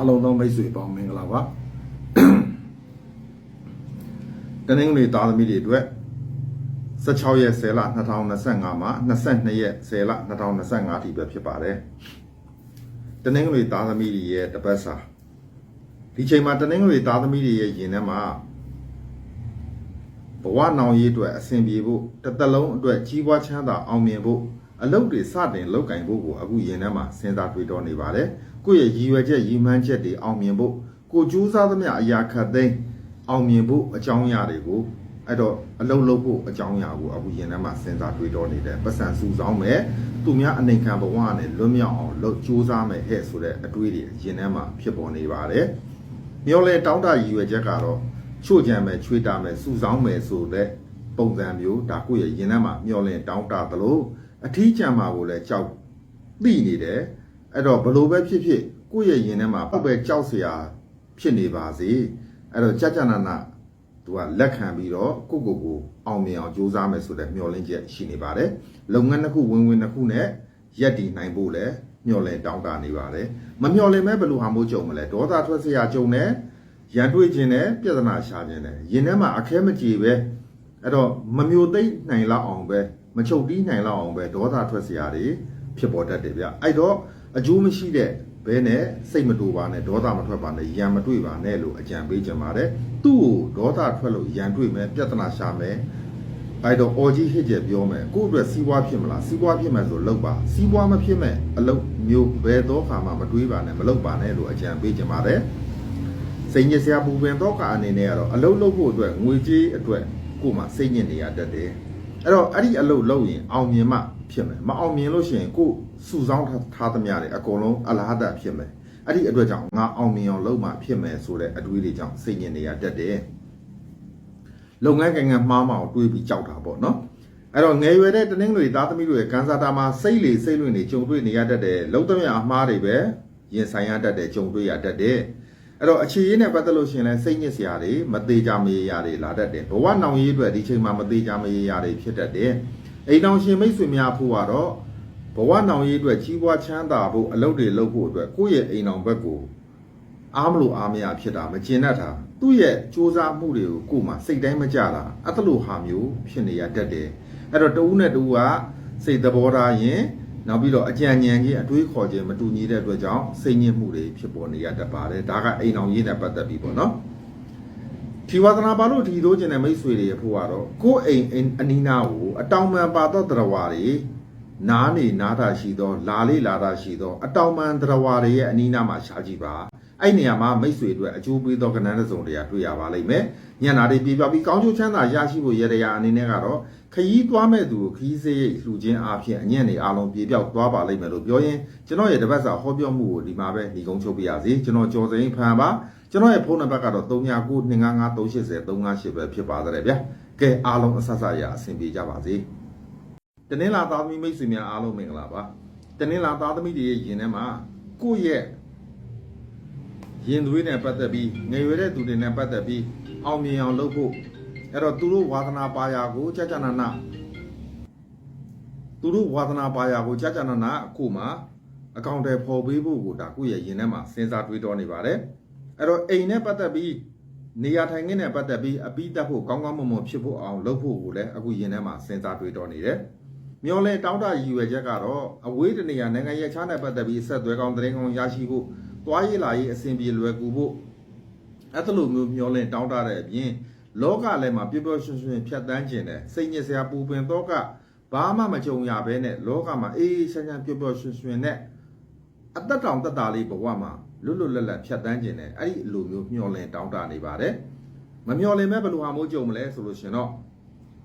အားလုံးသောမိတ်ဆွေပေါင်းမင်္ဂလာပါတနင်္ဂနွေသားသမီးတွေအတွက်16ရက်10လ2025မှာ22ရက်10လ2025အထိပဲဖြစ်ပါတယ်တနင်္ဂနွေသားသမီးတွေရဲ့တပတ်စာဒီချိန်မှာတနင်္ဂနွေသားသမီးတွေရဲ့ယင်ထဲမှာဘဝနောင်ရေးအတွက်အဆင်ပြေဖို့တစ်သက်လုံးအတွက်ကြီးပွားချမ်းသာအောင်မြင်ဖို့အလုပ်တွေစတင်လုပ်ကင်ဖို့ကိုအခုယင်ထဲမှာစဉ်းစားတွေးတောနေပါတယ် ကိုယ့်ရဲ့ရည်ရွယ်ချက်ရည်မှန်းချက်တွေအောင်မြင်ဖို့ကိုကြိုးစားသမျှအရာခတ်သိမ်းအောင်မြင်ဖို့အကြောင်းအရာတွေကိုအဲ့တော့အလုပ်လုပ်ဖို့အကြောင်းအရာကိုအခုယင်ထဲမှာစဉ်းစားတွေးတောနေတယ်ပတ်စံစုဆောင်မယ်သူများအနေခံဘဝနဲ့လွတ်မြောက်အောင်လုပ်ကြိုးစားမယ်ဟဲ့ဆိုတဲ့အတွေးတွေယင်ထဲမှာဖြစ်ပေါ်နေပါတယ်မျောလဲတောင်းတရည်ရွယ်ချက်ကတော့ချို့ကြံမယ်ချွေးတာမယ်စုဆောင်မယ်ဆိုတဲ့ပုံစံမျိုးဒါကိုယ့်ရဲ့ရင်ထဲမှာမျောလင့်တောင်းတသလိုအထီးကျန်မှာကိုလည်းကြောက်သိနေတယ် အဲ့တော့ဘလို့ပဲဖြစ်ဖြစ်ကိုယ့်ရဲ့ရင်ထဲမှာပေါ့ပဲကြောက်เสียဖြစ်နေပါစေအဲ့တော့ကြကြနာနာသူကလက်ခံပြီးတော့ကိုကိုကိုအောင်မြင်အောင်ကြိုးစားမယ်ဆိုတဲ့မျှော်လင့်ချက်ရှိနေပါတယ်လုပ်ငန်းတစ်ခုဝင်ဝင်တစ်ခုနဲ့ရက်တည်နိုင်ဖို့လည်းမျှော်လင့်တောင်းတနေပါတယ်မမျှော်လင့်မဲ့ဘယ်လိုဟာမို့ကြုံမလဲဒေါသထွက်เสียကြုံတယ်ရန်တွေးခြင်းနဲ့ပြဿနာရှာခြင်းနဲ့ရင်ထဲမှာအခဲမကြေပဲအဲ့တော့မမျိုးသိမ့်နိုင်လောက်အောင်ပဲမချုပ်တီးနိုင်လောက်အောင်ပဲဒေါသထွက်เสียတွေဖြစ်ပေါ်တတ်တယ်ဗျအဲ့တော့ အကျိုးမရှိတဲ့ဘဲနဲ့စိတ်မတူပါနဲ့ဒေါသမထွက်ပါနဲ့ရန်မတွေ့ပါနဲ့လို့အကြံပေးကြပါတယ်သူ့ကိုဒေါသထွက်လို့ရန်တွေ့မယ်ပြဿနာရှာမယ်အဲ့တော့အော်ကြီးဟစ်ကြပြောမယ်ကိုယ့်အတွက်စီးပွားဖြစ်မလားစီးပွားဖြစ်မယ်ဆိုလုပ်ပါစီးပွားမဖြစ်မဲ့အလုပ်မျိုးဘယ်တော့ခါမှမတွေးပါနဲ့မလုပ်ပါနဲ့လို့အကြံပေးကြပါတယ်စိတ်ညစ်စရာပူပင်တော့ကအနေနဲ့ကတော့အလုပ်လုပ်ဖို့အတွက်ငွေကြေးအတွက်ကိုယ်မှစိတ်ညစ်နေရတတ်တယ်အဲ့တော့အဲ့ဒီအလုပ်လုပ်ရင်အောင်မြင်မှဖြစ်မယ်မအောင်မြင်လို့ရှိရင်ကိုယ် စုဆောင်းထားသမျှတွေအကုန်လုံးအလားတဖြစ်မယ်အဲ့ဒီအတွက်ကြောင့်ငါအောင်မြင်အောင်လုပ်မှဖြစ်မယ်ဆိုတဲ့အတွေးတွေကြောင့်စိတ်ညစ်နေရတတ်တယ်လုပ်ငန်းကိန်းကမှားမအောင်တွေးပြီးကြောက်တာပေါ့နော်အဲ့တော့ငယ်ရွယ်တဲ့တနင်္ဂနွေသားသမီးတို့ရဲ့ကန်စာတာမှာစိတ်လေစိတ်လွင့်နေကြုံတွေ့နေရတတ်တယ်လုံးသမျှအမှားတွေပဲရင်ဆိုင်ရတတ်တယ်ကြုံတွေ့ရတတ်တယ်အဲ့တော့အခြေရေးနဲ့ပတ်သက်လို့ရှိရင်လည်းစိတ်ညစ်စရာတွေမသေးကြမရေရာတွေလာတတ်တယ်ဘဝနောင်ရေးအတွက်ဒီချိန်မှာမသေးကြမရေရာတွေဖြစ်တတ်တယ်အိမ်တော်ရှင်မိတ်ဆွေများဖို့ကတော့ ဘဝနောင်ရေးအတွက်ကြီးပွားချမ်းသာဖို့အလုပ်တွေလုပ်ဖို့အတွက်ကိုယ့်ရဲ့အိမ်တော်ဘက်ကိုအားမလို့အားမရဖြစ်တာမကျင်တတ်တာသူ့ရဲ့စူးစမ်းမှုတွေကိုကိုယ်မှစိတ်တိုင်းမကြတာအဲ့လိုဟာမျိုးဖြစ်နေရတတ်တယ်အဲ့တော့တဦးနဲ့တဦးကစိတ်သဘောထားရင်နောက်ပြီးတော့အကြံဉာဏ်ကြီးအတွေးခေါ်ခြင်းမတူညီတဲ့အတွက်ကြောင့်စိတ်ညစ်မှုတွေဖြစ်ပေါ်နေရတတ်ပါတယ်ဒါကအိမ်အောင်ရေးနဲ့ပတ်သက်ပြီးပေါ့နော်ထီဝါသနာပါလို့ထီသိုးခြင်းတဲ့မိတ်ဆွေတွေဖို့ကတော့ကိုယ်အိမ်အိမ်အနီးနားကိုအတောင်ပံပါတော့တရားဝါတွေ နားနေနားတာရှိသော လာလေးလာတာရှိသော အတောင်ပံတရားဝါတွေရဲ့အနီးနားမှာရှားကြည့်ပါအဲ့နေရာမှာမိတ်ဆွေတို့အကျိုးပေးသောကဏ္ဍတစ်စုံတရာတွေ့ရပါလိမ့်မယ်ညနာတွေပြပြပြီးကောင်းကျိုးချမ်းသာရရှိဖို့ရတရားအနေနဲ့ကတော့ခရီးသွားမဲ့သူကိုခရီးစေးရိတ်လှူခြင်းအပြင်အညံ့နေအားလုံးပြေပြောက်သွားပါလိမ့်မယ်လို့ပြောရင်ကျွန်တော်ရဲ့တပတ်စာဟောပြောမှုကိုဒီမှာပဲညီကုန်းချုပ်ပြရစီကျွန်တော်ကျော်စိန်ဖန်ပါကျွန်တော်ရဲ့ဖုန်းနံပါတ်ကတော့39925538ပဲဖြစ်ပါတဲ့ဗျာကဲအားလုံးအဆဆရအဆင်ပြေကြပါစေ တနင်္လာသားသမီးမိတ်ဆွေများအားလုံးမင်္ဂလာပါတနင်္လာသားသမီးတွေရဲ့ယင်ထဲမှာကိုယ့်ရဲ့ရင်သွေးနဲ့ပတ်သက်ပြီးငယ်ရွယ်တဲ့သူတွေနဲ့ပတ်သက်ပြီးအောင်မြင်အောင်လုပ်ဖို့အဲ့တော့သူတို့ဝါသနာပါရာကိုကြာကြာနာနာသူတို့ဝါသနာပါရာကိုကြာကြာနာနာအခုမှအကောင့်တွေပေါ်ပေးဖို့ကိုဒါကိုယ့်ရဲ့ရင်ထဲမှာစဉ်းစားတွေးတောနေပါတယ်အဲ့တော့အိမ်နဲ့ပတ်သက်ပြီးနေရာထိုင်ခင်းနဲ့ပတ်သက်ပြီးအပိတက်ဖို့ကောင်းကောင်းမွန်မွန်ဖြစ်ဖို့အောင်လုပ်ဖို့ကိုလည်းအခုရင်ထဲမှာစဉ်းစားတွေးတောနေတယ် မျောလဲတောင်းတရည်ရွယ်ချက်ကတော့အဝေးတနေရာနိုင်ငံရဲ့ချားနဲ့ပတ်သက်ပြီးအဆက်အသွယ်ကောင်းသတင်းကောင်းရရှိဖို့သွားရေးလာရေးအဆင်ပြေလွယ်ကူဖို့အဲ့လိုမျိုးမျောလဲတောင်းတတဲ့အပြင်လောကလည်းမှာပျော်ပျော်ရွှင်ရွှင်ဖြတ်တန်းခြင်းတယ်စိတ်ညစ်စရာပူပင်တော့ကဘာမှမကြုံရဘဲနဲ့လောကမှာအေးအေးချမ်းချမ်းပျော်ပျော်ရွှင်ရွှင်နဲ့အသက်တောင်တက်တာလေးဘဝမှာလွတ်လွတ်လပ်လပ်ဖြတ်တန်းခြင်းတယ်အဲ့ဒီလိုမျိုးမျောလဲတောင်းတနေပါတယ်မမျောလဲမဲ့ဘယ်လိုဟာမိုးကြုံမလဲဆိုလို့ရှင်တော့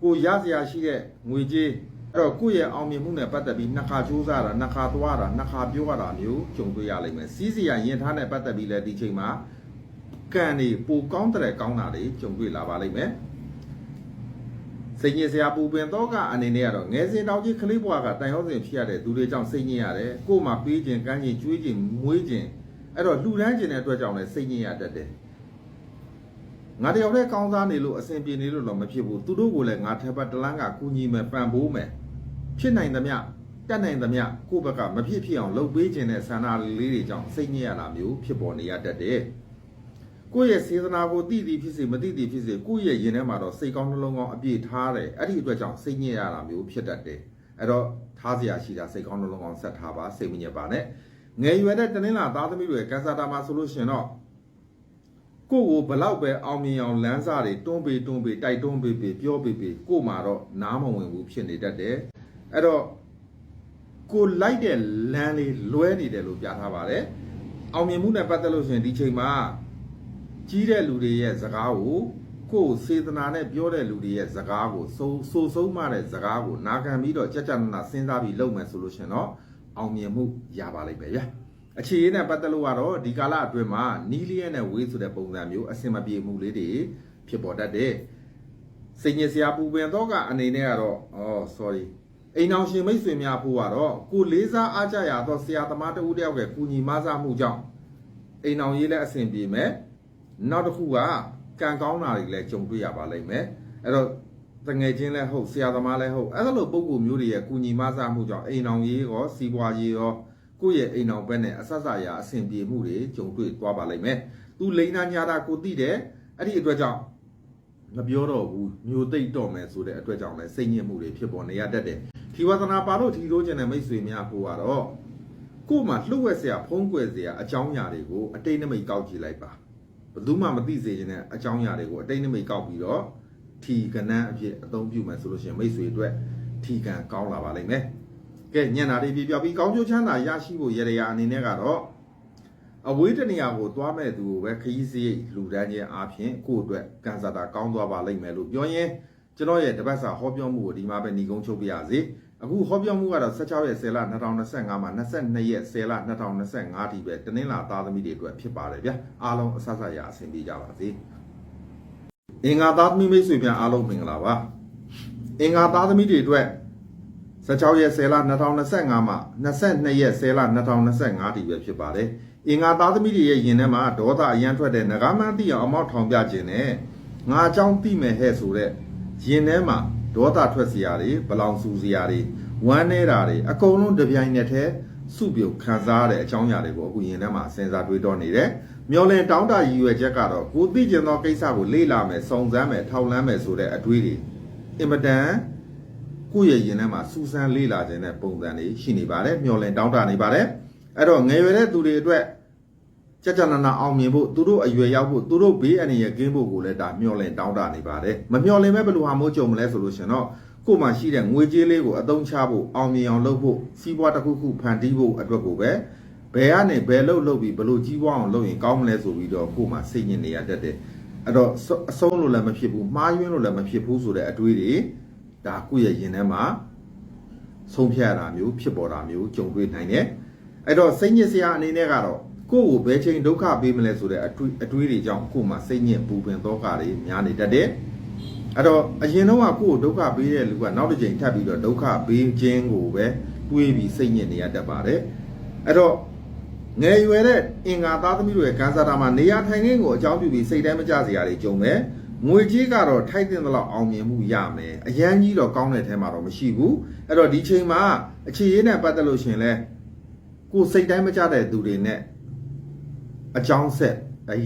ကိုရစရာရှိတဲ့ငွေကြေး အဲ့တော့ကိုယ့်ရဲ့အောင်မြင်မှုနဲ့ပတ်သက်ပြီးနှစ်ခါစူးစမ်းတာနှစ်ခါသွားတာနှစ်ခါပြောရတာမျိုးကြုံတွေ့ရလိမ့်မယ်စီးစီရရင်ထားနဲ့ပတ်သက်ပြီးလည်းဒီချိန်မှာကံနေပိုကောင်းတဲ့ကောင်းတာတွေကြုံတွေ့လာပါလိမ့်မယ်စိတ်ညစ်စရာပူပင်တော့ကအနေနဲ့ကတော့ငယ်စဉ်တောင်ကြီးကလေးဘွားကတန်ရောစဉ်ဖြစ်ရတဲ့သူတွေကြောင့်စိတ်ညစ်ရတယ်ကို့မှာပေးခြင်းကမ်းခြင်းကျွေးခြင်းမွေးခြင်းအဲ့တော့လှူဒန်းခြင်းတဲ့အတွက်ကြောင့်လည်းစိတ်ညစ်ရတတ်တယ်ငါတယောက်တည်းကောင်းစားနေလို့အဆင်ပြေနေလို့တော့မဖြစ်ဘူးသူတို့ကိုလည်းငါထပ်ပတ်တလန်းကကူညီမယ်ပံ့ပိုးမယ် ဖြစ်နိုင်သမျှတက်နိုင်သမျှကိုယ့်ဘက်ကမဖြစ်ဖြစ်အောင်လုပ်ပေးခြင်းတဲ့ဆန္ဒလေးတွေကြောင့်စိတ်ညစ်ရတာမျိုးဖြစ်ပေါ်နေရတတ်တယ်ကိုယ့်ရဲ့စေတနာကိုသိသိဖြစ်စေမသိသိဖြစ်စေကိုယ့်ရဲ့ရင်ထဲမှာတော့စိတ်ကောင်းနှလုံးကောင်းအပြည့်ထားတယ်အဲ့ဒီအတွက်ကြောင့်စိတ်ညစ်ရတာမျိုးဖြစ်တတ်တယ်အဲ့တော့ထားစရာရှိတာစိတ်ကောင်းနှလုံးကောင်းဆက်ထားပါစိတ်မညစ်ပါနဲ့ငယ်ရွယ်တဲ့တနင်္လာသားသမီးတွေကင်ဆာတာမှာဆိုလို့ရှရင်တော့ကိုယ့်ကိုဘလောက်ပဲအောင်မြင်အောင်လမ်းစားတွေတွန်းပေးတွန်းပေးတိုက်တွန်းပေးပေးပြောပေးပေးကို့မှာတော့နားမဝင်ဘူးဖြစ်နေတတ်တယ် အဲ့တော့ကိုလိုက်တဲ့လမ်းလေးလွဲနေတယ်လို့ပြထားပါတယ်အောင်မြင်မှုနဲ့ပတ်သက်လို့ရှရင်ဒီချိန်မှာကြီးတဲ့လူတွေရဲ့စကားကိုကိုယ်စေတနာနဲ့ပြောတဲ့လူတွေရဲ့စကားကိုစိုးစိုးဆုံးမတဲ့စကားကိုနာခံပြီးတော့ကြက်ကြက်နနာစဉ်းစားပြီးလုပ်မယ်ဆိုလို့ရှရင်တော့အောင်မြင်မှုရပါလိမ့်မယ်ဗျာအခြေအနေနဲ့ပတ်သက်လို့ကတော့ဒီကာလအတွင်းမှာနီးလျက်နဲ့ဝေးဆိုတဲ့ပုံစံမျိုးအဆင်မပြေမှုလေးတွေဖြစ်ပေါ်တတ်တယ်။စိတ်ညစ်စရာပူပင်တော့ကအနေနဲ့ကတော့အော် sorry အိမ်အောင်ရှင်မိတ်ဆွေများဖို့ကတော့ကိုလေးစားအားကြရတော့ဆရာသမားတဦးတယောက်ရဲ့ကူညီမဆမှုကြောင့်အိမ်အောင်ရေးလည်းအဆင်ပြေမယ်။နောက်တစ်ခုကကံကောင်းတာတွေလည်းကြုံတွေ့ရပါလိမ့်မယ်။အဲ့တော့တငယ်ချင်းလည်းဟုတ်ဆရာသမားလည်းဟုတ်အဲ့လိုပုံကူမျိုးတွေရဲ့ကူညီမဆမှုကြောင့်အိမ်အောင်ရေးရောစီးပွားရေးရောကိုယ့်ရဲ့အိမ်အောင်ဘက်နဲ့အဆက်ဆက်ရာအဆင်ပြေမှုတွေကြုံတွေ့သွားပါလိမ့်မယ်။သူလိန်နာညာတာကိုသိတယ်အဲ့ဒီအတွက်ကြောင့် မပြောတော့ဘူးမျိုးသိမ့်တော့မယ်ဆိုတဲ့အတွက်ကြောင့်လည်းစိတ်ညစ်မှုတွေဖြစ်ပေါ်နေရတတ်တယ်။ဒီဝသနာပါလို့ထီထိုးခြင်းနဲ့မိတ်ဆွေများဖို့ကတော့ကို့မှာလှုပ်ဝက်စရာဖုံးကွယ်စရာအကြောင်းအရာတွေကိုအတိတ်နမိတ်ကောက်ကြည့်လိုက်ပါ။ဘယ်သူမှမသိစေခြင်းနဲ့အကြောင်းအရာတွေကိုအတိတ်နမိတ်ကောက်ပြီးတော့ထီကနန်းအဖြစ်အသုံးပြုမယ်ဆိုလို့ရှိရင်မိတ်ဆွေအတွက်ထီကံကောင်းလာပါလိမ့်မယ်။ကဲညံတာတွေပြပြပြီးကောင်းကျိုးချမ်းသာရရှိဖို့ရရအနေနဲ့ကတော့ အဝေးတနေရာကိုသွားမဲ့သူကိုပဲခရီးစရိတ်လူဒန်းခြင်းအားဖြင့်ကိုယ့်အတွက်ကံစားတာကောင်းသွားပါလိမ့်မယ်လို့ပြောရင်ကျွန်တော်ရဲ့တပတ်စာဟောပြောမှုကိုဒီမှာပဲညီကုန်းချုပ်ပြရစီအခုဟောပြောမှုကတော့16ရက်10လ2025မှာ22ရက်10လ2025ဒီပဲတနင်္လာသားသမီးတွေအတွက်ဖြစ်ပါတယ်ဗျာအားလုံးအဆဆရအဆင်ပြေကြပါစေအင်္ဂါသားသမီးမိတ်ဆွေများအားလုံးမင်္ဂလာပါအင်္ဂါသားသမီးတွေအတွက် 16ရက်10လ2025မှ22ရက်10လ2025ဒီပဲဖြစ်ပါတယ်။အင်္ဂါသားသမီးတွေရဲ့ယင်ထဲမှာဒေါသအရန်ထွက်တဲ့ငကားမန်းတိအောင်အမောက်ထောင်ပြခြင်းနဲ့ငါအကြောင်းတိမယ်ဟဲ့ဆိုတဲ့ယင်ထဲမှာဒေါသထွက်စရာတွေဗလောင်ဆူစရာတွေဝမ်းနေတာတွေအကုန်လုံးတပြိုင်နက်တည်းစုပြုတ်ခံစားရတဲ့အကြောင်းအရာတွေကိုအခုယင်ထဲမှာစဉ်းစားတွေးတောနေတယ်။မျောလင်တောင်းတရည်ရွယ်ချက်ကတော့ကိုသိကျင်သောကိစ္စကိုလေ့လာမယ်စုံစမ်းမယ်ထောက်လန်းမယ်ဆိုတဲ့အတွေးတွေအင်မတန် ကိုယ့်ရဲ့ရင်ထဲမှာစူးစမ်းလေးလာခြင်းတဲ့ပုံစံတွေရှိနေပါတယ်မျောလင်တောင်းတနေပါတယ်အဲ့တော့ငယ်ရွယ်တဲ့သူတွေအတွက်ကြကြနာနာအောင်မြင်ဖို့သူတို့အရွယ်ရောက်ဖို့သူတို့ဘေးအန္တရာယ်ကင်းဖို့ကိုလည်းဒါမျောလင်တောင်းတနေပါတယ်မမျောလင်မဲ့ဘယ်လိုဟာမျိုးကြုံမလဲဆိုလို့ရှင်တော့ကိုယ်မှာရှိတဲ့ငွေကြေးလေးကိုအသုံးချဖို့အောင်မြင်အောင်လုပ်ဖို့စီးပွားတစ်ခုခုဖန်တီးဖို့အတွက်ကိုပဲဘယ်ကနေဘယ်လုပ်လုပ်ပြီးဘယ်လိုကြီးပွားအောင်လုပ်ရင်ကောင်းမလဲဆိုပြီးတော့ကိုယ်မှာစိတ်ညစ်နေရတတ်တယ်အဲ့တော့အဆုံးလို့လည်းမဖြစ်ဘူးမှားယွင်းလို့လည်းမဖြစ်ဘူးဆိုတဲ့အတွေးတွေ ဒါကိုယ့်ရဲ့ရင်ထဲမှာဆုံးဖြတ်ရတာမျိုးဖြစ်ပေါ်တာမျိုးကြုံတွေ့နိုင်တယ်အဲ့တော့စိတ်ညစ်စရာအနေနဲ့ကတော့ကိုယ့်ကိုဘယ်ချိန်ဒုက္ခပေးမလဲဆိုတဲ့အတွေးအတွေးတွေကြောင့်ကိုယ်မှာစိတ်ညစ်ပူပင်သောကတွေများနေတတ်တယ်အဲ့တော့အရင်တော့ကကိုယ့်ကိုဒုက္ခပေးတဲ့လူကနောက်တစ်ချိန်ထပ်ပြီးတော့ဒုက္ခပေးခြင်းကိုပဲတွေးပြီးစိတ်ညစ်နေရတတ်ပါတယ်အဲ့တော့ငယ်ရွယ်တဲ့အင်္ဂါသားသမီးတွေရဲ့ကန်ဆာတာမှာနေရာထိုင်ခင်းကိုအကြောင်းပြုပြီးစိတ်တိုင်းမကြစရာတွေကြုံမယ် ငွေကြေးကတော့ထိုက်တဲ့လောက်အောင်မြင်မှုရမယ်အရန်ကြီးတော့ကောင်းတဲ့ထဲမှာတော့မရှိဘူးအဲ့တော့ဒီချိန်မှာအခြေရေးနဲ့ပတ်သက်လို့ရှရင်လဲကိုယ်စိတ်တိုင်းမကြတဲ့သူတွေနဲ့အကြောင်းဆက်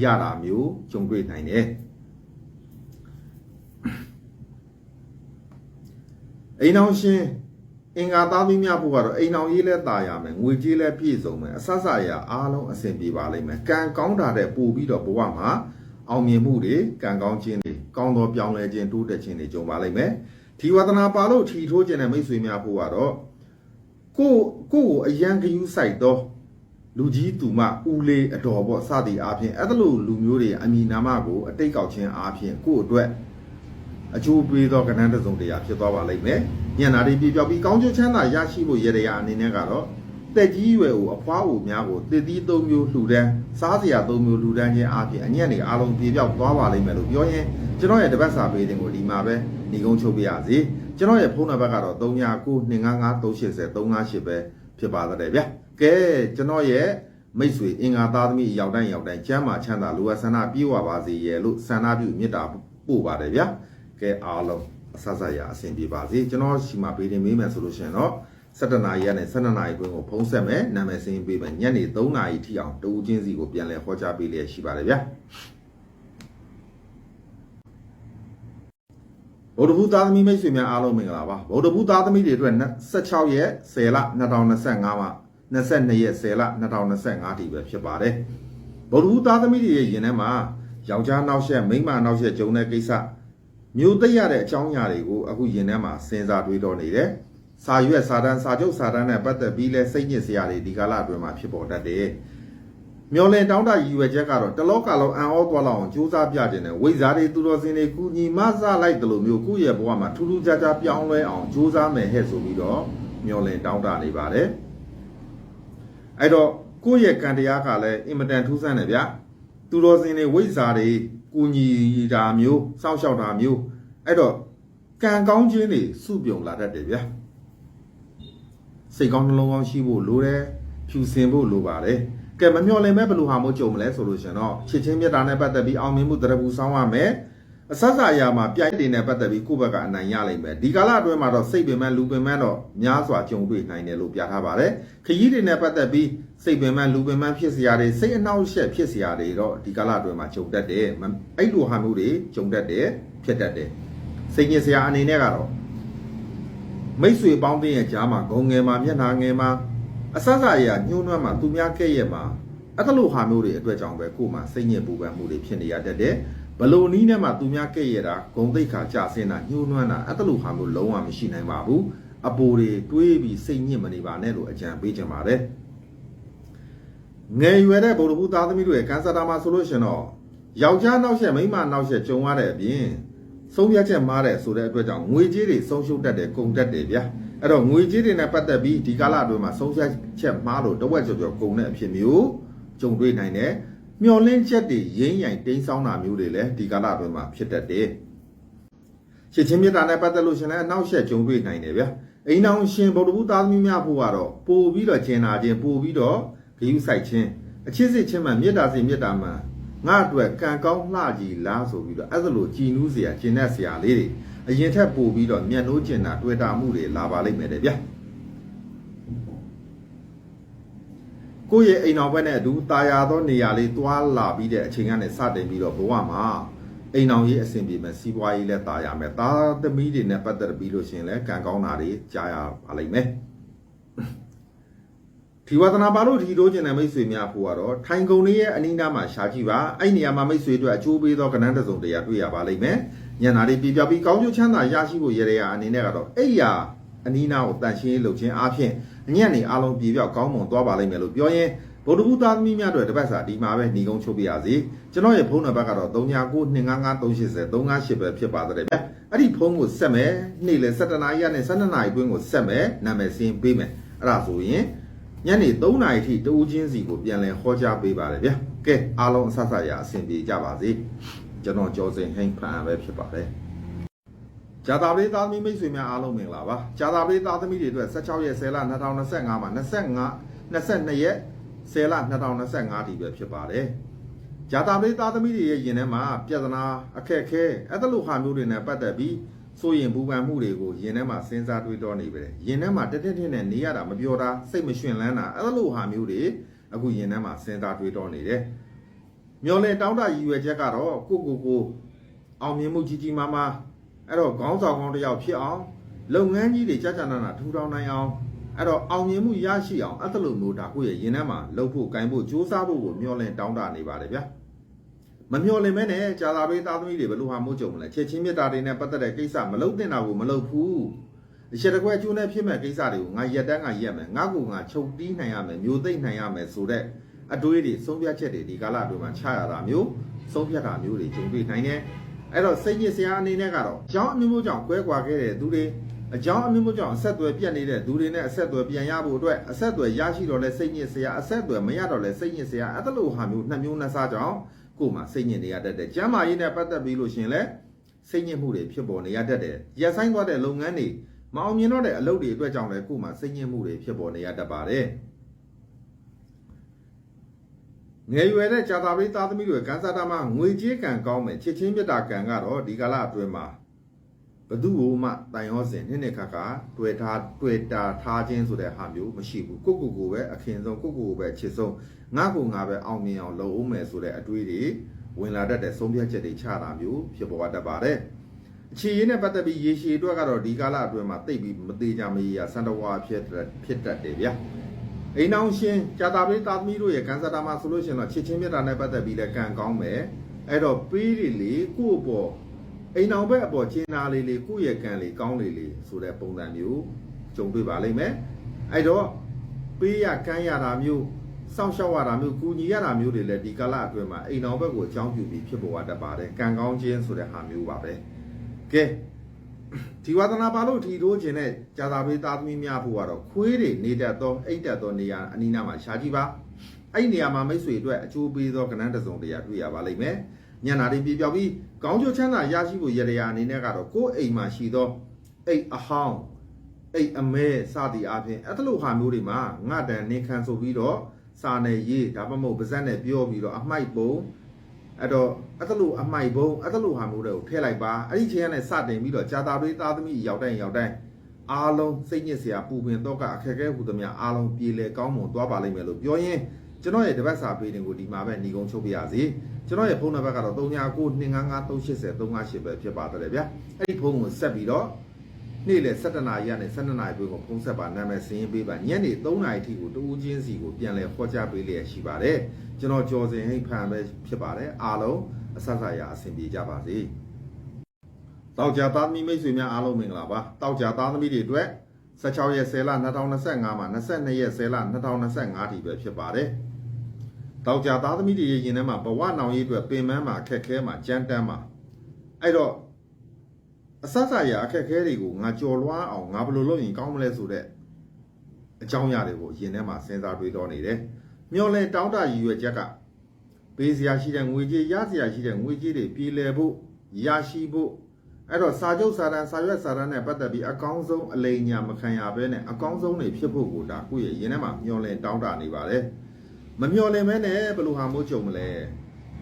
ရတာမျိုးကြုံတွေ့နိုင်တယ်အိမ်အောင်ရှင်အင်္ဂါသားသမီးများဖို့ကတော့အိမ်အောင်ရေးလဲตายရမယ်ငွေကြေးလဲပြည့်စုံမယ်အဆဆရအားလုံးအဆင်ပြေပါလိမ့်မယ်ကံကောင်းတာတဲ့ပို့ပြီးတော့ဘဝမှာ အောင်မြင်မှုတွေကံကောင်းခြင်းတွေကောင်းသောပြောင်းလဲခြင်းတိုးတက်ခြင်းတွေကြုံပါလိမ့်မယ်။ဒီဝဒနာပါလို့ထီထိုးခြင်းတဲ့မိတ်ဆွေများဖို့ကတော့ကိုကိုကိုအယံဂယူးဆိုင်သောလူကြီးသူမဦးလေးအတော်ပေါ့စသည်အားဖြင့်အဲ့ဒါလိုလူမျိုးတွေအမိနာမကိုအတိတ်ကောက်ခြင်းအားဖြင့်ကို့အတွက်အကျိုးပေးသောကဏ္ဍတစ်စုံတရာဖြစ်သွားပါလိမ့်မယ်။ညံနာတွေပြပြောက်ပြီးကောင်းကျိုးချမ်းသာရရှိဖို့ရရအနေနဲ့ကတော့ တက်ကြီးရွယ်ကိုအဖွားကိုများကိုတည်တည်သုံးမျိုးလှူဒန်းစားစရာသုံးမျိုးလှူဒန်းခြင်းအပြင်အညံ့တွေအားလုံးပြေပြောက်သွားပါလိမ့်မယ်လို့ပြောရင်ကျွန်တော်ရဲ့တပတ်စာပေးတဲ့ကိုဒီမှာပဲညီကုန်းချုပ်ပြရစီကျွန်တော်ရဲ့ဖုန်းနံပါတ်ကတော့39925538ပဲဖြစ်ပါတဲ့ဗျကဲကျွန်တော်ရဲ့မိတ်ဆွေအင်္ဂါသားသမီးရောက်တိုင်းရောက်တိုင်းကျမ်းမာချမ်းသာလိုအပ်ဆန္ဒပြေဝပါစေရဲ့လို့ဆန္ဒပြုမေတ္တာပို့ပါတယ်ဗျကဲအားလုံးအဆဆရအဆင်ပြေပါစေကျွန်တော်ရှိမှပေးတင်မေးမယ်ဆိုလို့ရှိရင်တော့ 17နာရီကနေ12နာရီအတွင်းကိုဖုံးဆက်မယ်နာမည်စင်းပေးမယ်ညနေ3နာရီထိအောင်တူးချင်းစီကိုပြန်လည်ဟောကြားပေးလျက်ရှိပါတယ်ဗျာဗုဒ္ဓဘုသားသမီးမိတ်ဆွေများအားလုံးမင်္ဂလာပါဗုဒ္ဓဘုသားသမီးတွေအတွက်16ရက်10လ2025မှာ22ရက်10လ2025ထိပဲဖြစ်ပါတယ်ဗုဒ္ဓဘုသားသမီးတွေရဲ့ယင်ထဲမှာယောက်ျားနောက်ဆက်မိန်းမနောက်ဆက်ဂျုံတဲ့ကိစ္စမျိုးသိရတဲ့အကြောင်းအရာတွေကိုအခုယင်ထဲမှာစဉ်းစားတွေးတော့နေတယ် စာရွက်စာတမ်းစာချုပ်စာတမ်းနဲ့ပတ်သက်ပြီးလဲစိတ်ညစ်စရာတွေဒီကာလအတွင်းမှာဖြစ်ပေါ်တတ်တယ်မျောလင်တောင်းတရည်ရွယ်ချက်ကတော့တလောကလုံးအံ့ဩသွားလောက်အောင်စူးစမ်းပြခြင်းနဲ့ဝိဇာတွေသူတော်စင်တွေကုညီမဆလိုက်တယ်လို့မျိုးကိုယ့်ရဲ့ဘဝမှာထူးထူးခြားခြားပြောင်းလဲအောင်စူးစမ်းမယ်ဟဲ့ဆိုပြီးတော့မျောလင်တောင်းတနေပါတယ်အဲ့တော့ကိုယ့်ရဲ့ကံတရားကလည်းအင်မတန်ထူးဆန်းတယ်ဗျာသူတော်စင်တွေဝိဇာတွေကုညီတာမျိုးစောင့်ရှောက်တာမျိုးအဲ့တော့ကံကောင်းခြင်းတွေစုပြုံလာတတ်တယ်ဗျာ စိတ်ကောင်းနှလုံးကောင်းရှိဖို့လိုတယ်ဖြူစင်ဖို့လိုပါတယ်ကဲမမျှော်လင့်မဲ့ဘယ်လိုဟာမျိုးကြုံမလဲဆိုလို့ရှင်တော့ချစ်ချင်းမြတ်တာနဲ့ပတ်သက်ပြီးအောင်မြင်မှုတရဘူးဆောင်းရမယ်အဆက်စာရာမှာပြိုက်တင်နဲ့ပတ်သက်ပြီးကိုယ့်ဘက်ကအနိုင်ရလိမ့်မယ်ဒီကာလအတွင်းမှာတော့စိတ်ပင်မဲ့လူပင်မဲ့တော့များစွာကြုံတွေ့နိုင်တယ်လို့ပြထားပါတယ်ခရီးတွေနဲ့ပတ်သက်ပြီးစိတ်ပင်မဲ့လူပင်မဲ့ဖြစ်စရာတွေစိတ်အနှောက်အယှက်ဖြစ်စရာတွေတော့ဒီကာလအတွင်းမှာကြုံတတ်တယ်အဲ့လိုဟာမျိုးတွေကြုံတတ်တယ်ဖြစ်တတ်တယ်စိတ်ညစ်စရာအနေနဲ့ကတော့ မိတ်ဆွေပေါင်းတဲ့ရဲ့ကြားမှာဂုံငယ်မှာမျက်နှာငယ်မှာအဆဆအရာညှိုးနှွမ်းမှာသူများကဲ့ရဲ့မှာအဲ့ဒါလိုဟာမျိုးတွေအတွက်ကြောင့်ပဲကိုယ်မှာစိတ်ညစ်ပူပန်မှုတွေဖြစ်နေရတတ်တယ်ဘလို့နီးနဲ့မှသူများကဲ့ရဲ့တာဂုံသိက္ခာကြဆင်းတာညှိုးနှွမ်းတာအဲ့ဒါလိုဟာမျိုးလုံးဝမရှိနိုင်ပါဘူးအပိုတွေတွေးပြီးစိတ်ညစ်မနေပါနဲ့လို့အကြံပေးချင်ပါတယ်ငယ်ရွယ်တဲ့ဗုဒ္ဓဘုသားသမီးတို့ရဲ့ကန်ဆာတာမှာဆိုလို့ရှင်တော့ယောက်ျားနောက်ဆက်မိန်းမနောက်ဆက်ကြုံရတဲ့အပြင် ဆုံးဖြတ်ချက်မှားတဲ့ဆိုတဲ့အတွက်ကြောင့်ငွေကြေးတွေဆုံးရှုံးတတ်တယ်ကုန်တတ်တယ်ဗျာအဲ့တော့ငွေကြေးတွေနဲ့ပတ်သက်ပြီးဒီကာလအတွင်းမှာဆုံးဖြတ်ချက်မှားလို့တဝက်ကျော်ကျော်ကုန်တဲ့အဖြစ်မျိုးကြုံတွေ့နိုင်တယ်မျောလင်းချက်တွေရင်းရိုင်တိမ်းဆောင်းတာမျိုးတွေလည်းဒီကာလအတွင်းမှာဖြစ်တတ်တယ်ရှစ်ချင်းမြတ်တာနဲ့ပတ်သက်လို့ရှင်လည်းအနောက်ရှက်ကြုံတွေ့နိုင်တယ်ဗျာအိမ်အောင်ရှင်ဗုဒ္ဓဘုသားသမီးများဖို့ကတော့ပို့ပြီးတော့ကျင်နာခြင်းပို့ပြီးတော့ဂရုစိုက်ခြင်းအချစ်စစ်ချင်းမှမေတ္တာစီမေတ္တာမှ ငါ့အတွက်ကံကောင်းလှကြီးလားဆိုပြီးတော့အဲ့ဒါလိုကြည်နူးเสียကျင်တဲ့เสียလေးတွေအရင်ထက်ပို့ပြီးတော့မျက်နှိုးကျင်တာတွေ့တာမှုတွေလာပါလိမ့်မယ်တဲ့ဗျာကိုယ့်ရဲ့အိမ်တော်ဘက်နဲ့အတူတာယာသောနေရာလေးတွာလာပြီးတဲ့အချိန်ကနေစတင်ပြီးတော့ဘဝမှာအိမ်တော်ရေးအဆင်ပြေမယ်စီးပွားရေးလည်းတာယာမယ်သားသမီးတွေနဲ့ပတ်သက်ပြီးလို့ရှိရင်လည်းကံကောင်းတာတွေကြားရပါလိမ့်မယ် ဒီဝဒနာပါလို့ဒီလိုကျင်တဲ့မိတ်ဆွေများဖို့ကတော့ထိုင်ကုန်လေးရဲ့အနီးနားမှာရှာကြည့်ပါအဲ့နေရာမှာမိတ်ဆွေတို့အကျိုးပေးသောကဏ္ဍတစ်စုံတရာတွေ့ရပါလိမ့်မယ်ညနာလေးပြပြပြီးကောင်းကျိုးချမ်းသာရရှိဖို့ရရအနေနဲ့ကတော့အဲ့ရအနီးနားကိုတန်ရှင်းလုပ်ခြင်းအပြင်ညံ့နေအားလုံးပြေပြောက်ကောင်းမွန်သွားပါလိမ့်မယ်လို့ပြောရင်ဗုဒ္ဓဘုသားသမီးများတို့တပတ်စာဒီမှာပဲညီကုန်းချုပ်ပြရစီကျွန်တော်ရဲ့ဖုန်းနံပါတ်ကတော့39925538 358ပဲဖြစ်ပါတယ်ဗျအဲ့ဒီဖုန်းကိုဆက်မယ်နေ့လေ7နာရီကနေ12နာရီအတွင်းကိုဆက်မယ်နာမည်စင်းပေးမယ်အဲ့ဒါဆိုရင် ညနေ3နာရီထိတူးချင်းစီကိုပြန်လည်ဟောကြားပေးပါတယ်ဗျကဲအားလုံးအဆဆရအဆင်ပြေကြပါစေကျွန်တော်ကျော်စင်ဟိန်ဖန်ပဲဖြစ်ပါတယ်ဂျာတာပလေးသားသမီးမိတ်ဆွေများအားလုံးမင်္ဂလာပါဂျာတာပလေးသားသမီးတွေအတွက်16ရက်10လ2025မှာ25 22ရက်10လ2025ထိပဲဖြစ်ပါတယ်ဂျာတာပလေးသားသမီးတွေရဲ့ယင်ထဲမှာပြဿနာအခက်ခဲအဲ့ဒါလိုဟာမျိုးတွေနဲ့ပတ်သက်ပြီး ဆိုရင်ဘူပန်မှုတွေကိုယင်ထဲမှာစဉ်းစားတွေးတောနေပဲယင်ထဲမှာတက်တက်တက်နဲ့နေရတာမပြောတာစိတ်မရှင်လန်းတာအဲ့ဒါလိုဟာမျိုးတွေအခုယင်ထဲမှာစဉ်းစားတွေးတောနေတယ်မျော်လင့်တောင်းတရည်ရွယ်ချက်ကတော့ကိုကိုကိုအောင်မြင်မှုကြီးကြီးမားမားအဲ့တော့ခေါင်းဆောင်ကောင်းတစ်ယောက်ဖြစ်အောင်လုပ်ငန်းကြီးတွေကြာကြာနာနာထူထောင်နိုင်အောင်အဲ့တော့အောင်မြင်မှုရရှိအောင်အဲ့ဒါလိုမျိုးဒါကိုယ့်ရဲ့ရင်ထဲမှာလှုပ်ဖို့၊ကင်ဖို့၊စူးစမ်းဖို့ကိုမျှော်လင့်တောင်းတနေပါတယ်ဗျာ မမျှော်လင့်မဲနဲ့ကြာလာပေးသားသမီးတွေဘယ်လိုဟာမို့ကြုံမလဲချက်ချင်းမြတ်တာတွေနဲ့ပတ်သက်တဲ့ကိစ္စမလုပ်တင်တာကိုမလုပ်ဘူးအချက်တစ်ခွဲအကျိုးနဲ့ဖြစ်မဲ့ကိစ္စတွေကိုငါရက်တန်းကရက်မယ်ငါကူငါချုပ်တီးနိုင်ရမယ်မျိုးသိမ့်နိုင်ရမယ်ဆိုတဲ့အတွေးတွေဆုံးဖြတ်ချက်တွေဒီကာလအတွင်းမှာချရတာမျိုးဆုံးဖြတ်တာမျိုးတွေကြုံတွေ့နိုင်တယ်အဲ့တော့စိတ်ညစ်စရာအနေနဲ့ကတော့ကြောင်းအမျိုးမျိုးကြောင့်ကွဲကွာခဲ့တဲ့သူတွေအကြောင်းအမျိုးမျိုးကြောင့်အဆက်အသွယ်ပြတ်နေတဲ့သူတွေနဲ့အဆက်အသွယ်ပြန်ရဖို့အတွက်အဆက်အသွယ်ရရှိတော့လဲစိတ်ညစ်စရာအဆက်အသွယ်မရတော့လဲစိတ်ညစ်စရာအဲ့ဒါလိုဟာမျိုးနှစ်မျိုးနှစ်စားကြောင့် ကိုယ်မှာစိတ်ညစ်နေရတတ်တယ်ကျမ်းမာရေးနဲ့ပတ်သက်ပြီးလို့ရှင်လဲစိတ်ညစ်မှုတွေဖြစ်ပေါ်နေရတတ်တယ်ရက်ဆိုင်သွားတဲ့လုပ်ငန်းတွေမအောင်မြင်တော့တဲ့အလုပ်တွေအတွက်ကြောင့်လဲကိုယ်မှာစိတ်ညစ်မှုတွေဖြစ်ပေါ်နေရတတ်ပါတယ်ငယ်ရွယ်တဲ့ဂျာတာပရိသားသမီးတွေကန်းစားတာမှာငွေကြေးကံကောင်းမယ်ချစ်ချင်းမြတ်တာကံကတော့ဒီကာလအတွင်းမှာ ဘသူ့ကိုမှတိုင်ရောစင်နှစ်နှစ်ခါခါတွေ့ထားတွေ့တာထားခြင်းဆိုတဲ့ဟာမျိုးမရှိဘူးကိုကိုကိုပဲအခင်ဆုံးကိုကိုကိုပဲချစ်ဆုံးငါကိုငါပဲအောင်မြင်အောင်လုပ်အောင်မယ်ဆိုတဲ့အတွေးတွေဝင်လာတတ်တဲ့ဆုံးဖြတ်ချက်တွေချတာမျိုးဖြစ်ပေါ်တတ်ပါတယ်အခြေရင်းနဲ့ပတ်သက်ပြီးရေရှည်အတွက်ကတော့ဒီကာလအတွင်းမှာတိတ်ပြီးမသေးကြမကြီးရစန္ဒဝါဖြစ်တဲ့ဖြစ်တတ်တယ်ဗျာအိမ်အောင်ရှင်ကြာတာပေးသားသမီးတို့ရဲ့ကန်စတာမှာဆိုလို့ရှိရင်တော့ချစ်ချင်းမြတ်တာနဲ့ပတ်သက်ပြီးလည်းကံကောင်းမယ်အဲ့တော့ပေးတွေလေကိုယ့်အပေါ် အိမ်အောင်ဘက်အပေါ်ကျင်းသားလေးလေးကိုယ့်ရဲ့ကံလေးကောင်းလေးလေးဆိုတဲ့ပုံစံမျိုးကြုံတွေ့ပါလိမ့်မယ်အဲ့တော့ပေးရကမ်းရတာမျိုးစောင့်ရှောက်ရတာမျိုးကူညီရတာမျိုးတွေလည်းဒီကာလအတွင်းမှာအိမ်အောင်ဘက်ကိုအကြောင်းပြုပြီးဖြစ်ပေါ်တတ်ပါတယ်ကံကောင်းခြင်းဆိုတဲ့ဟာမျိုးပါပဲကဲဒီဝါသနာပါလို့ထီထိုးခြင်းနဲ့ကြာသာပေးသားသမီးများဖို့ကတော့ခွေးတွေနေတတ်သောအိတ်တက်သောနေရာအနီးနားမှာရှားကြည့်ပါအဲ့ဒီနေရာမှာမိတ်ဆွေအတွက်အကျိုးပေးသောကဏ္ဍတစ်စုံတရာတွေ့ရပါလိမ့်မယ်ညနာတွေပြပြောက်ပြီး ကောင်းကျိုးချမ်းသာရရှိဖို့ရရအနေနဲ့ကတော့ကိုယ်အိမ်မှာရှိသောအိတ်အဟောင်းအိတ်အမဲစသည်အပြင်အဲ့လိုဟာမျိုးတွေမှာငါတန်နေခံဆိုပြီးတော့စာနယ်ရေးဒါမှမဟုတ်ပါဇက်နဲ့ပြောပြီးတော့အမိုက်ပုံအဲ့တော့အဲ့လိုအမိုက်ပုံအဲ့လိုဟာမျိုးတွေကိုထည့်လိုက်ပါအဲ့ဒီချိန်ကနေစတင်ပြီးတော့ဂျာတာပေးသားသမီးရောက်တိုင်းရောက်တိုင်းအားလုံးစိတ်ညစ်စရာပူပင်တော့ကအခက်အခဲဟူသမျှအားလုံးပြေလည်ကောင်းမွန်သွားပါလိမ့်မယ်လို့ပြောရင်းကျွန်တော်ရဲ့တပတ်စာပေးတင်ကိုဒီမှာပဲညီကုန်းချုပ်ပြရစီ ကျွန်တော်ရဲ့ဖုန်းနံပါတ်ကတော့3992553588ပဲဖြစ်ပါတယ်ဗျာအဲ့ဒီဖုန်းကိုဆက်ပြီးတော့နေ့လယ်7နာရီကနေ12နာရီအတွင်းကိုဖုန်းဆက်ပါနာမည်စရင်းပေးပါညနေ3နာရီထိကိုတူဦးချင်းစီကိုပြန်လည်ဟောကြားပေးလျက်ရှိပါတယ်ကျွန်တော်ကြော်စင်ဟိတ်ဖန်ပဲဖြစ်ပါတယ်အားလုံးအဆက်ဆက်ရအဆင်ပြေကြပါစေတောက်ကြသားသမီးမိတ်ဆွေများအားလုံးမင်္ဂလာပါတောက်ကြသားသမီးတွေအတွက်16ရက်10လ2025မှာ22ရက်10လ2025ထိပဲဖြစ်ပါတယ် တောက်ကြသားသမီးတွေရဲ့ရင်ထဲမှာဘဝနောင်ရေးအတွက်ပင်ပန်းမှာအခက်ခဲမှာကြမ်းတမ်းမှာအဲ့တော့အဆက်ဆက်ရအခက်ခဲတွေကိုငါကြော်လွှားအောင်ငါဘယ်လိုလုပ်ရင်ကောင်းမလဲဆိုတဲ့အကြောင်းအရာတွေကိုရင်ထဲမှာစဉ်းစားတွေးတော့နေတယ်မျောလဲတောင်းတရည်ရွယ်ချက်ကပေးစရာရှိတဲ့ငွေကြေးရစရာရှိတဲ့ငွေကြေးတွေပြည်လည်ဖို့ရရှိဖို့အဲ့တော့စာချုပ်စာတမ်းစာရွက်စာတမ်းနဲ့ပတ်သက်ပြီးအကောင်းဆုံးအလိမ်ညာမခံရဘဲနဲ့အကောင်းဆုံးတွေဖြစ်ဖို့ကိုဒါကိုယ့်ရဲ့ရင်ထဲမှာမျောလဲတောင်းတနေပါတယ် မမျောလင်မဲနဲ့ဘယ်လိုဟာမို့ကြုံမလဲ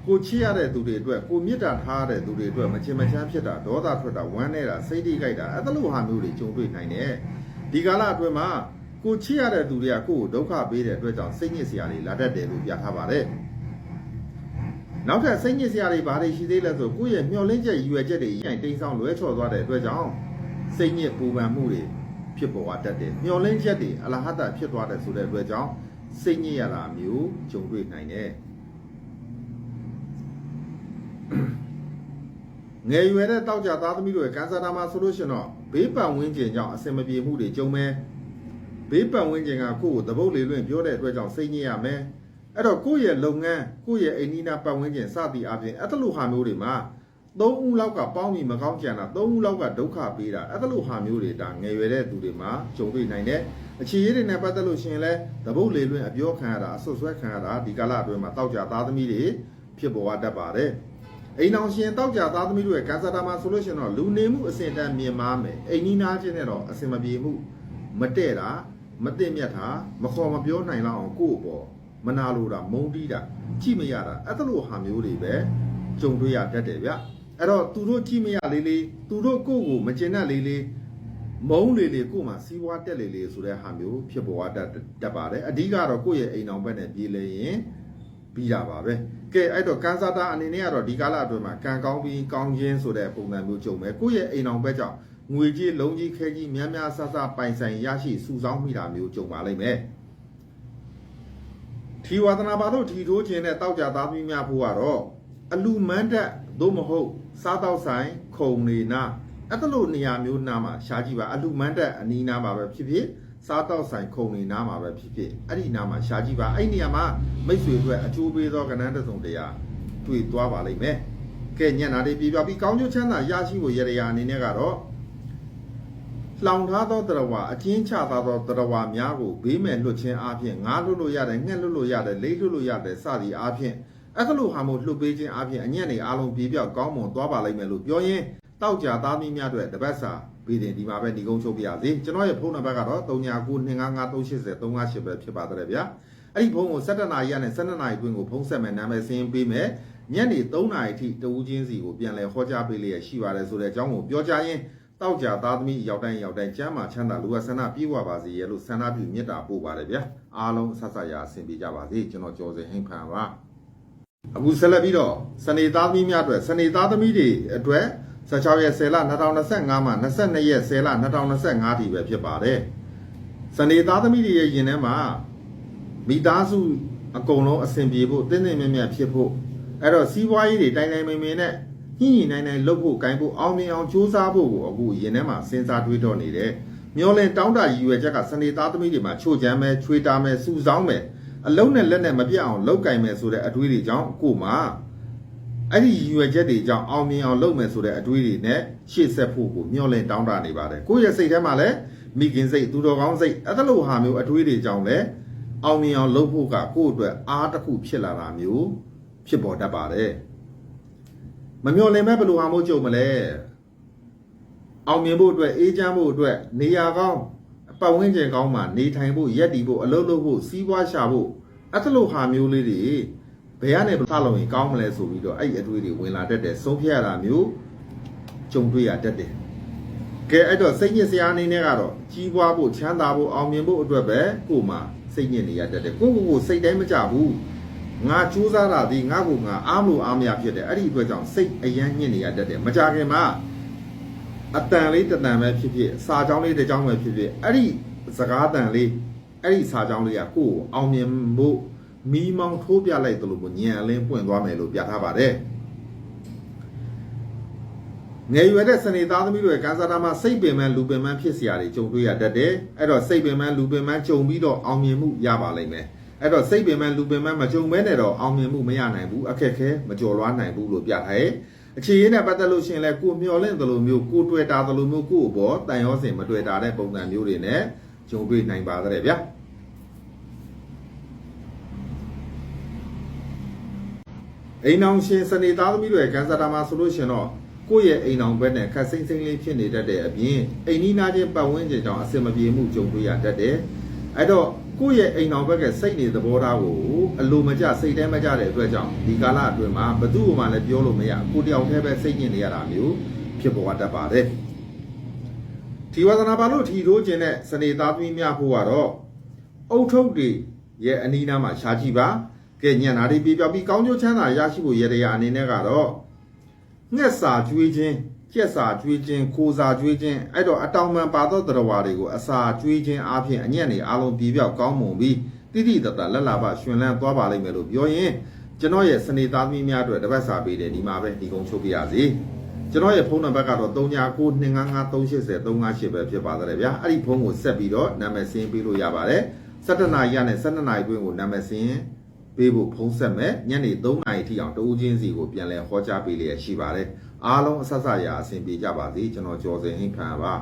ကိုချစ်ရတဲ့သူတွေအတွက်ကိုမြစ်တာထားရတဲ့သူတွေအတွက်မချင်မချမ်းဖြစ်တာဒေါသထွက်တာဝမ်းနေတာစိတ်တိကြိုက်တာအဲ့လိုဟာမျိုးတွေကြုံတွေ့နိုင်တယ်ဒီကာလအတွင်းမှာကိုချစ်ရတဲ့သူတွေကကိုယ့်ကိုဒုက္ခပေးတဲ့အတွက်ကြောင့်စိတ်ညစ်စရာတွေလာတတ်တယ်လို့ပြထားပါတယ်နောက်ထပ်စိတ်ညစ်စရာတွေဘာတွေရှိသေးလဲဆိုကိုယ့်ရဲ့မျောလင်းချက်ရည်ရွယ်ချက်တွေရိုင်တိမ်ဆောင်လွဲချော်သွားတဲ့အတွက်ကြောင့်စိတ်ညစ်ပူပန်မှုတွေဖြစ်ပေါ်တတ်တယ်မျောလင်းချက်တွေအလဟတဖြစ်သွားတယ်ဆိုတဲ့အတွက်ကြောင့် စိတ်ညစ်ရတာမျိုးကြုံတွေ့နိုင်တယ်ငယ်ရွယ်တဲ့တောက်ကြသားသမီးတို့ရဲ့ကန်ဆာတာမှာဆိုလို့ရှိရင်တော့ဘေးပတ်ဝန်းကျင်ကြောင့်အဆင်မပြေမှုတွေကြုံမယ်ဘေးပတ်ဝန်းကျင်ကကိုယ့်ကိုသဘုတ်လေလွင့်ပြောတဲ့အတွက်ကြောင့်စိတ်ညစ်ရမယ်အဲ့တော့ကိုယ့်ရဲ့လုပ်ငန်းကိုယ့်ရဲ့အိမ်နီးနားပတ်ဝန်းကျင်စသည်အပြင်အဲ့လိုဟာမျိုးတွေမှာ သုံးဦးလောက်ကပေါင်းပြီးမကောင်းကြံတာသုံးဦးလောက်ကဒုက္ခပေးတာအဲ့လိုဟာမျိုးတွေဒါငယ်ရွယ်တဲ့သူတွေမှာကြုံတွေ့နိုင်တယ်အခြေရေးတွေနဲ့ပတ်သက်လို့ရှိရင်လဲသဘုတ်လေလွင့်အပြောခံရတာအဆွတ်ဆွဲခံရတာဒီကာလအတွင်းမှာတောက်ကြသားသမီးတွေဖြစ်ပေါ်တတ်ပါတယ်အိမ်အောင်ရှင်တောက်ကြသားသမီးတို့ရဲ့ကန်ဆာတာမှာဆိုလို့ရှိရင်တော့လူနေမှုအဆင့်တန်းမြင်မာမယ်အိမ်နီးနားချင်းနဲ့တော့အဆင်မပြေမှုမတည့်တာမသိမြတ်တာမခေါ်မပြောနိုင်လောက်အောင်ကိုယ့်အပေါ်မနာလိုတာမုန်းတီးတာကြည့်မရတာအဲ့လိုဟာမျိုးတွေပဲကြုံတွေ့ရတတ်တယ်ဗျ အဲ့တော့သူတို့ကြည့်မရလေးလေးသူတို့ကိုယ့်ကိုမကျင်တတ်လေးလေးမုန်းလေလေကို့မှာစီးပွားတက်လေလေဆိုတဲ့ဟာမျိုးဖြစ်ပေါ်တတ်တတ်ပါတယ်အဓိကတော့ကိုယ့်ရဲ့အိမ်အောင်ဘက်နဲ့ပြေးလေရင်ပြီးတာပါပဲကဲအဲ့တော့ကန်ဆာတာအနေနဲ့ကတော့ဒီကာလအတွင်းမှာကံကောင်းပြီးကောင်းခြင်းဆိုတဲ့ပုံစံမျိုးကြုံမယ်ကိုယ့်ရဲ့အိမ်အောင်ဘက်ကြောင့်ငွေကြီးလုံးကြီးခဲကြီးများများဆဆပိုင်ဆိုင်ရရှိစုဆောင်းမိတာမျိုးကြုံပါလိမ့်မယ်ထီဝါသနာပါတို့ထီထိုးခြင်းနဲ့တောက်ကြသားပြီးများဖို့ကတော့အလူမန်းတက် သို့မဟုတ်စားတော့ဆိုင်ခုံနေနာအဲ့လိုနေရာမျိုးနာမှာရှားကြည့်ပါအလူမန်းတက်အနီးနာမှာပဲဖြစ်ဖြစ်စားတော့ဆိုင်ခုံနေနာမှာပဲဖြစ်ဖြစ်အဲ့ဒီနာမှာရှားကြည့်ပါအဲ့ဒီနေရာမှာမိတ်ဆွေအတွက်အကျိုးပေးသောကဏ္ဍတစ်စုံတရာတွေ့သွားပါလိမ့်မယ်ကဲညံ့တာတွေပြပြပြီးကောင်းကျိုးချမ်းသာရရှိဖို့ရရအနေနဲ့ကတော့လောင်ထားသောတရဝအကျဉ်းချသောသောတရဝများကိုဘေးမဲ့လွတ်ခြင်းအပြင်ငါလွတ်လို့ရတယ်ငှက်လွတ်လို့ရတယ်လိတ်လွတ်လို့ရတယ်စသည်အပြင် အဲ့လိုဟာမို့လှုပ်ပေးခြင်းအပြင်အညံ့နေအားလုံးပြေပြောက်ကောင်းမွန်သွားပါလိမ့်မယ်လို့ပြောရင်းတောက်ကြသားမီးများအတွက်တပတ်စာပြီးတင်ဒီမှာပဲဒီကုန်းချုပ်ပြရစီကျွန်တော်ရဲ့ဖုန်းနံပါတ်ကတော့39925538ပဲဖြစ်ပါတယ်ဗျာအဲ့ဒီဖုန်းကို17နာရီကနေ12နာရီအတွင်းကိုဖုန်းဆက်မယ်နာမည်စင်းပေးမယ်ညနေ3နာရီထိတဦးချင်းစီကိုပြန်လဲဟောကြားပေးလျက်ရှိပါတယ်ဆိုတဲ့အကြောင်းကိုပြောကြရင်တောက်ကြသားသမီးရောက်တိုင်းရောက်တိုင်းကျမ်းမာချမ်းသာလူဝဆန္ဒပြေဝပါစေရဲ့လို့ဆန္ဒပြုမေတ္တာပို့ပါတယ်ဗျာအားလုံးဆက်ဆက်ရာအဆင်ပြေကြပါစေကျွန်တော်ကြော်စင်ဟိမ့်ဖန်ပါ အခုဆက်လက်ပြီးတော့စနေသားသမီးများအတွက်စနေသားသမီးတွေအတွက်16ရက်10လ2025မှာ22ရက်10လ2025ဒီပဲဖြစ်ပါတယ်စနေသားသမီးတွေရဲ့ယင်ထဲမှာမိသားစုအကုန်လုံးအဆင်ပြေဖို့တင်းတင်းမြတ်မြတ်ဖြစ်ဖို့အဲ့တော့စီးပွားရေးတွေတိုင်းတိုင်းမင်မင်နဲ့ညှိညှိနိုင်နိုင်လုပ်ဖို့ဂိုင်းဖို့အောင်မြင်အောင်ကြိုးစားဖို့ကိုအခုယင်ထဲမှာစဉ်းစားတွေးတော့နေတယ်မျောလင်တောင်းတရည်ရွယ်ချက်ကစနေသားသမီးတွေမှာချို့ချမ်းမဲ့ချွေတာမဲ့စူဆောင်းမဲ့ အလုံးနဲ့လက်နဲ့မပြတ်အောင်လောက်ကင်မဲ့ဆိုတဲ့အတွေးတွေကြောင့်ကို့မှာအဲ့ဒီရည်ရွယ်ချက်တွေကြောင့်အောင်မြင်အောင်လုပ်မယ်ဆိုတဲ့အတွေးတွေနဲ့ရှေ့ဆက်ဖို့ကိုမျောလင်တောင်းတနေပါတယ်ကိုယ့်ရဲ့စိတ်ထဲမှာလည်းမိခင်စိတ်သူတော်ကောင်းစိတ်အဲ့ဒါလိုဟာမျိုးအတွေးတွေကြောင့်လည်းအောင်မြင်အောင်လုပ်ဖို့ကကိုယ့်အတွက်အားတစ်ခုဖြစ်လာတာမျိုးဖြစ်ပေါ်တတ်ပါတယ်မမျောလင်မဲ့ဘယ်လိုဟာမျိုးကြုံမလဲအောင်မြင်ဖို့အတွက်အေးချမ်းဖို့အတွက်နေရာကောင်း ပတ်ဝန်းကျင်ကောင်းမှာနေထိုင်ဖို့ရက်တည်ဖို့အလုပ်လုပ်ဖို့စီးပွားရှာဖို့အဲ့ဒါလိုဟာမျိုးလေးတွေဘယ်ကနေစလုံးရင်ကောင်းမလဲဆိုပြီးတော့အဲ့ဒီအတွေ့တွေဝင်လာတတ်တယ်ဆုံးဖြတ်ရတာမျိုးကြုံတွေ့ရတတ်တယ်ကဲအဲ့တော့စိတ်ညစ်စရာအနေနဲ့ကတော့ကြီးပွားဖို့ချမ်းသာဖို့အောင်မြင်ဖို့အတွက်ပဲကို့မှာစိတ်ညစ်နေရတတ်တယ်ကိုယ့်ကိုယ်ကိုစိတ်တိုင်းမကြဘူးငါကြိုးစားတာဒီငါ့ကိုငါအားမလို့အားမရဖြစ်တယ်အဲ့ဒီအတွက်ကြောင့်စိတ်အယမ်းညစ်နေရတတ်တယ်မကြခင်မှာ အတန်လေးတစ်တန်ပဲဖြစ်ဖြစ်စာကြောင်းလေးတစ်ကြောင်းပဲဖြစ်ဖြစ်အဲ့ဒီစကားတန်လေးအဲ့ဒီစာကြောင်းလေးကကိုယ့်ကိုအောင်မြင်ဖို့မီးမောင်းထိုးပြလိုက်တယ်လို့ညံအလင်းပွင့်သွားမယ်လို့ပြထားပါတယ်ငယ်ရွယ်တဲ့စနေသားသမီးတွေကန်းစားတာမှာစိတ်ပင်ပန်းလူပင်ပန်းဖြစ်စရာတွေကြုံတွေ့ရတတ်တယ်အဲ့တော့စိတ်ပင်ပန်းလူပင်ပန်းကြုံပြီးတော့အောင်မြင်မှုရပါလိမ့်မယ်အဲ့တော့စိတ်ပင်ပန်းလူပင်ပန်းမကြုံဘဲနဲ့တော့အောင်မြင်မှုမရနိုင်ဘူးအခက်ခဲမကြော်လွားနိုင်ဘူးလို့ပြထားရဲ့ အခြေရင်းနဲ့ပတ်သက်လို့ရှိရင်လည်းကိုမျောလင့်သလိုမျိုးကိုတွေ့တာသလိုမျိုးကို့ဘောတန်ရောစင်မတွေ့တာတဲ့ပုံစံမျိုးတွေနဲ့ဂျုံတွေ့နိုင်ပါကြတယ်ဗျာအိမ်အောင်ရှင်စနေသားသမီးတွေကန်ဆာတာမှာဆိုလို့ရှိရင်တော့ကိုယ့်ရဲ့အိမ်အောင်ဘက်နဲ့ခက်စိမ့်စိမ့်လေးဖြစ်နေတတ်တဲ့အပြင်အိမ်နီးနားချင်းပတ်ဝန်းကျင်ကြောင့်အဆင်မပြေမှုကြုံတွေ့ရတတ်တယ်အဲ့တော့ ကိုယ့်ရဲ့အိမ်အောင်ဘက်ကစိတ်နေသဘောထားကိုအလိုမကျစိတ်ထဲမကျတဲ့အတွက်ကြောင့်ဒီကာလအတွင်းမှာဘသူ့မှလည်းပြောလို့မရကိုတယောက်တည်းပဲစိတ်ညစ်နေရတာမျိုးဖြစ်ပေါ်တတ်ပါတယ်ဒီဝါသနာပါလို့ထီထိုးခြင်းနဲ့စနေသားသမီးများဖို့ကတော့အုတ်ထုတ်တွေရဲ့အနီးနားမှာရှားကြည့်ပါကဲညံ့တာတွေပြပြောက်ပြီးကောင်းကျိုးချမ်းသာရရှိဖို့ရတရားအနေနဲ့ကတော့ငှက်စာကျွေးခြင်း ကြက်စာကျွေးခြင်းခိုစာကျွေးခြင်းအဲ့တော့အတောင်ပံပါသောတရားဝါတွေကိုအစာကျွေးခြင်းအပြင်အညံ့နေအားလုံးပြပြောက်ကောင်းမွန်ပြီးတိတိတတ်တာလက်လာပရှင်လန်းသွားပါလိမ့်မယ်လို့ပြောရင်ကျွန်တော်ရဲ့စနေသားသမီးများအတွက်တပတ်စာပေးတယ်ဒီမှာပဲဒီကုန်းချုပ်ပြရစီကျွန်တော်ရဲ့ဖုန်းနံပါတ်ကတော့39925538ပဲဖြစ်ပါတယ်ဗျာအဲ့ဒီဖုန်းကိုဆက်ပြီးတော့နာမည်စင်းပေးလို့ရပါတယ်17နာရီရနဲ့17နာရီတွင်းကိုနာမည်စင်းပေးဖို့ဖုံးဆက်မယ်ညနေ3နာရီထိအောင်တဦးချင်းစီကိုပြန်လဲဟောကြားပေးလျက်ရှိပါတယ် အားလုံးအဆက်ဆက်ရာအဆင်ပြေကြပါစေကျွန်တော်ကျော်စင်ဟိဖန်ပါ